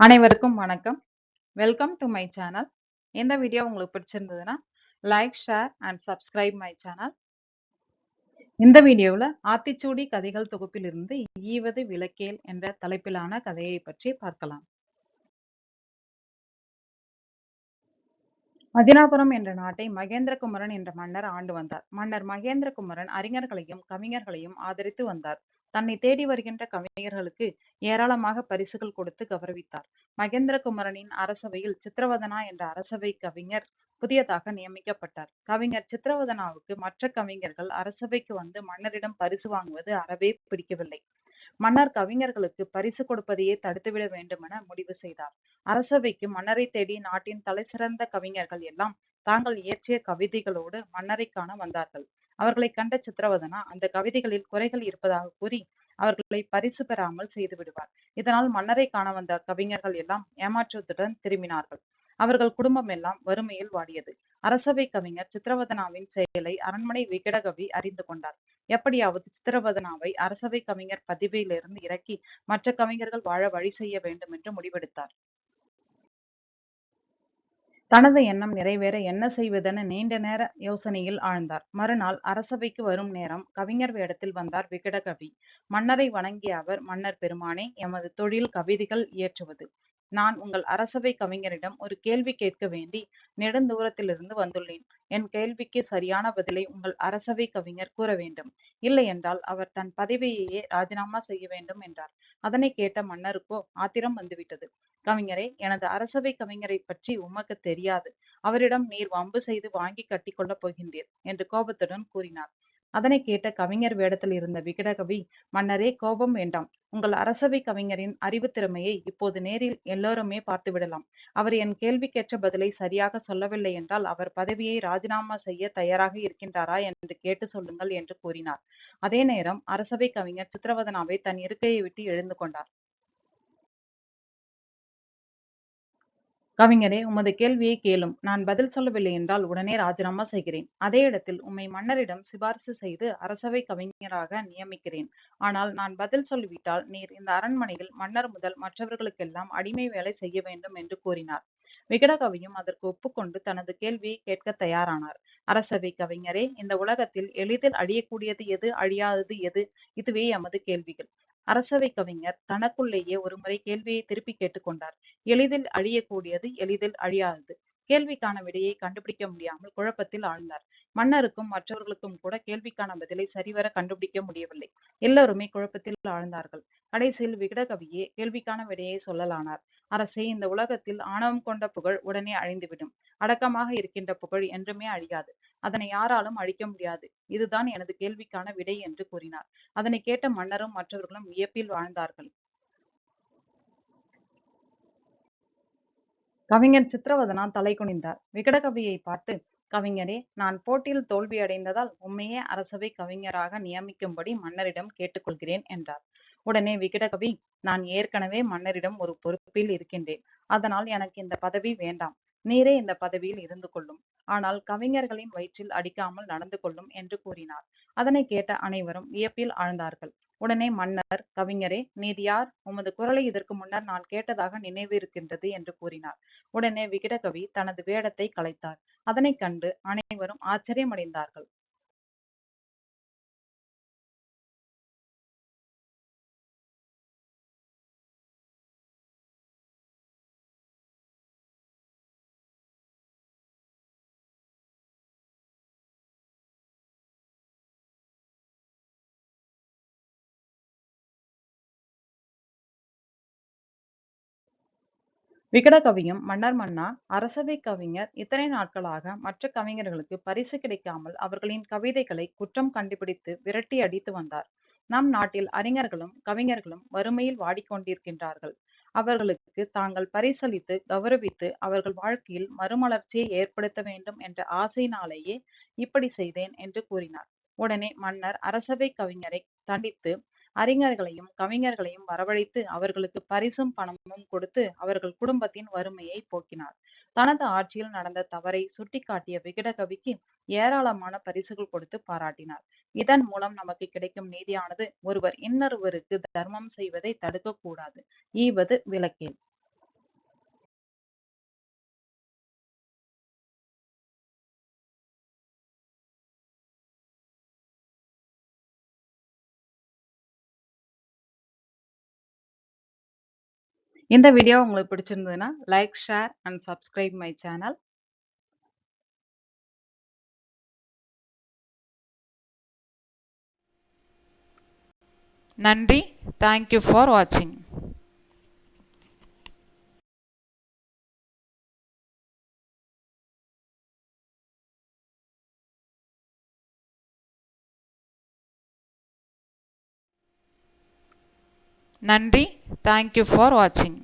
அனைவருக்கும் வணக்கம். Welcome to my channel இந்த வீடியோ உங்களுக்கு பிடிச்சிருந்ததுன்னா like share and subscribe my channel இந்த வீடியோவில் ஆத்திச்சூடி கதைகள் தொகுப்பிலிருந்து ஈவது விளக்கேல் என்ற தலைப்பிலான கதையை பற்றி பார்க்கலாம். மதினாபுரம் என்ற நாட்டை மகேந்திரகுமரன் என்ற மன்னர் ஆண்டு வந்தார். மன்னர் மகேந்திரகுமரன் அறிஞர்களையும் கவிஞர்களையும் ஆதரித்து வந்தார். தன்னை தேடி வருகின்ற கவிஞர்களுக்கு ஏராளமாக பரிசுகள் கொடுத்து கௌரவித்தார். மகேந்திரகுமரனின் அரசவையில் சித்திரவதனா என்ற அரசவை கவிஞர் புதியதாக நியமிக்கப்பட்டார். கவிஞர் சித்திரவதனாவுக்கு மற்ற கவிஞர்கள் அரசவைக்கு வந்து மன்னரிடம் பரிசு வாங்குவது அறவே பிடிக்கவில்லை. மன்னர் கவிஞர்களுக்கு பரிசு கொடுப்பதையே தடுத்துவிட வேண்டுமென முடிவு செய்தார். அரசவைக்கு மன்னரை தேடி நாட்டின் தலைசிறந்த கவிஞர்கள் எல்லாம் தாங்கள் இயற்றிய கவிதைகளோடு மன்னரை காண வந்தார்கள். அவர்களை கண்ட சித்திரவதனா அந்த கவிதைகளில் குறைகள் இருப்பதாக கூறி அவர்களை பரிசு பெறாமல் செய்து விடுவார். இதனால் மன்னரை காண வந்த கவிஞர்கள் எல்லாம் ஏமாற்றத்துடன் திரும்பினார்கள். அவர்கள் குடும்பம் எல்லாம் வறுமையில் வாடியது. அரசவை கவிஞர் சித்திரவதனாவின் செயலை அரண்மனை விகடகவி அறிந்து கொண்டார். எப்படியாவது சித்திரவதனாவை அரசவை கவிஞர் பதிவையிலிருந்து இறக்கி மற்ற கவிஞர்கள் வாழ வழி செய்ய வேண்டும் என்று முடிவெடுத்தார். தனது எண்ணம் நிறைவேற என்ன செய்வதென நீண்ட நேர யோசனையில் ஆழ்ந்தார். மறுநாள் அரசவைக்கு வரும் நேரம் கவிஞர் வேடத்தில் வந்தார் விகடகவி. மன்னரை வணங்கிய அவர் மன்னர் பெருமானே எமது தொழில் கவிதைகள் இயற்றுவது. நான் உங்கள் அரசவை கவிஞரிடம் ஒரு கேள்வி கேட்க வேண்டி நெடுந்தூரத்திலிருந்து வந்துள்ளேன். என் கேள்விக்கு சரியான பதிலை உங்கள் அரசவை கவிஞர் கூற வேண்டும். இல்லை என்றால் அவர் தன் பதவியையே ராஜினாமா செய்ய வேண்டும் என்றார். அதனை கேட்ட மன்னருக்கோ ஆத்திரம் வந்துவிட்டது. கவிஞரே எனது அரசவை கவிஞரை பற்றி உமக்கு தெரியாது. அவரிடம் நீர் வம்பு செய்து வாங்கி கட்டி கொள்ளப் போகின்றீர் என்று கோபத்துடன் கூறினார். அதனை கேட்ட கவிஞர் வேடத்தில் இருந்த விகடகவி மன்னரே கோபம் வேண்டாம். உங்கள் அரசவை கவிஞரின் அறிவு திறமையை இப்போது நேரில் எல்லோருமே பார்த்து விடலாம். அவர் என் கேள்விக்கேற்ற பதிலை சரியாக சொல்லவில்லை என்றால் அவர் பதவியை ராஜினாமா செய்ய தயாராக இருக்கின்றாரா என்று கேட்டு சொல்லுங்கள் என்று கூறினார். அதே நேரம் அரசவை கவிஞர் சித்திரவதனாவை தன் இருக்கையை விட்டு எழுந்து கொண்டார். கவிஞரே உமது கேள்வியை கேளும். நான் பதில் சொல்லவில்லை என்றால் உடனே ராஜினாமா செய்கிறேன். அதே இடத்தில் உம்மை மன்னரிடம் சிபாரிசு செய்து அரசவை கவிஞராக நியமிக்கிறேன். ஆனால் நான் பதில் சொல்லிவிட்டால் நீர் இந்த அரண்மனையில் மன்னர் முதல் மற்றவர்களுக்கெல்லாம் அடிமை வேலை செய்ய வேண்டும் என்று கூறினார். விகடகவியும் அதற்கு ஒப்புக்கொண்டு தனது கேள்வியை கேட்க தயாரானார். அரசவை கவிஞரே இந்த உலகத்தில் எளிதில் அழியக்கூடியது எது அழியாதது எது? இதுவே எமது கேள்விகள். அரசவை கவிஞர் தனக்குள்ளேயே ஒருமுறை கேள்வியை திருப்பி கேட்டுக்கொண்டார் எளிதில் அழியக்கூடியது எளிதில் அழியாதது. கேள்விக்கான விடையை கண்டுபிடிக்க முடியாமல் குழப்பத்தில் ஆழ்ந்தார். மன்னருக்கும் மற்றவர்களுக்கும் கூட கேள்விக்கான பதிலை சரிவர கண்டுபிடிக்க முடியவில்லை. எல்லோருமே குழப்பத்தில் ஆழ்ந்தார்கள். கடைசியில் விகடகவியே கேள்விக்கான விடையை சொல்லலானார். அரசே இந்த உலகத்தில் ஆணவம் கொண்ட புகழ் உடனே அழிந்துவிடும். அடக்கமாக இருக்கின்ற புகழ் என்றுமே அழியாது. அதனை யாராலும் அழிக்க முடியாது. இதுதான் எனது கேள்விக்கான விடை என்று கூறினார். அதனை கேட்ட மன்னரும் மற்றவர்களும் வியப்பில் வாழ்ந்தார்கள். கவிஞர் சித்திரவதனா தலை குனிந்தார். விகடகவியை பார்த்து கவிஞரே நான் போட்டியில் தோல்வி அடைந்ததால் உண்மையே அரசவை கவிஞராக நியமிக்கும்படி மன்னரிடம் கேட்டுக்கொள்கிறேன் என்றார். உடனே விகடகவி நான் ஏற்கனவே மன்னரிடம் ஒரு பொறுப்பில் இருக்கின்றேன். அதனால் எனக்கு இந்த பதவி வேண்டாம். நீரே இந்த பதவியில் இருந்து கொள்ளும். ஆனால் கவிஞர்களின் வயிற்றில் அடிக்காமல் நடந்து கொள்ளும் என்று கூறினார். அதனை கேட்ட அனைவரும் வியப்பில் ஆழ்ந்தார்கள். உடனே மன்னர் கவிஞரே நீர் யார்? உமது குரலை இதற்கு முன்னர் நான் கேட்டதாக நினைவு இருக்கின்றது என்று கூறினார். உடனே விகடகவி தனது வேடத்தை கலைத்தார். அதனை கண்டு அனைவரும் ஆச்சரியமடைந்தார்கள். விகட கவியும் மன்னர் மன்னா அரசவை கவிஞர் இத்தனை நாட்களாக மற்ற கவிஞர்களுக்கு பரிசு கிடைக்காமல் அவர்களின் கவிதைகளை குற்றம் கண்டுபிடித்து விரட்டி அடித்து வந்தார். நம் நாட்டில் அறிஞர்களும் கவிஞர்களும் வறுமையில் வாடிக்கொண்டிருக்கின்றார்கள். அவர்களுக்கு தாங்கள் பரிசளித்து கௌரவித்து அவர்கள் வாழ்க்கையில் மறுமலர்ச்சியை ஏற்படுத்த வேண்டும் என்ற ஆசையினாலேயே இப்படி செய்தேன் என்று கூறினார். உடனே மன்னர் அரசவை கவிஞரை தண்டித்து அறிஞர்களையும் கவிஞர்களையும் வரவழைத்து அவர்களுக்கு பரிசும் பணமும் கொடுத்து அவர்கள் குடும்பத்தின் வறுமையை போக்கினார். தனது ஆட்சியில் நடந்த தவறை சுட்டிக்காட்டிய விகடகவிக்கு ஏராளமான பரிசுகள் கொடுத்து பாராட்டினார். இதன் மூலம் நமக்கு கிடைக்கும் நீதியானது ஒருவர் இன்னொருவருக்கு தர்மம் செய்வதை தடுக்க கூடாது ஈவது விளக்கேல். இந்த வீடியோ உங்களுக்கு பிடிச்சிருந்ததுன்னா like share and subscribe my channel நன்றி. தேங்க்யூ ஃபார் வாட்சிங் நன்றி தேங்க்யூ ஃபார் வாட்சிங்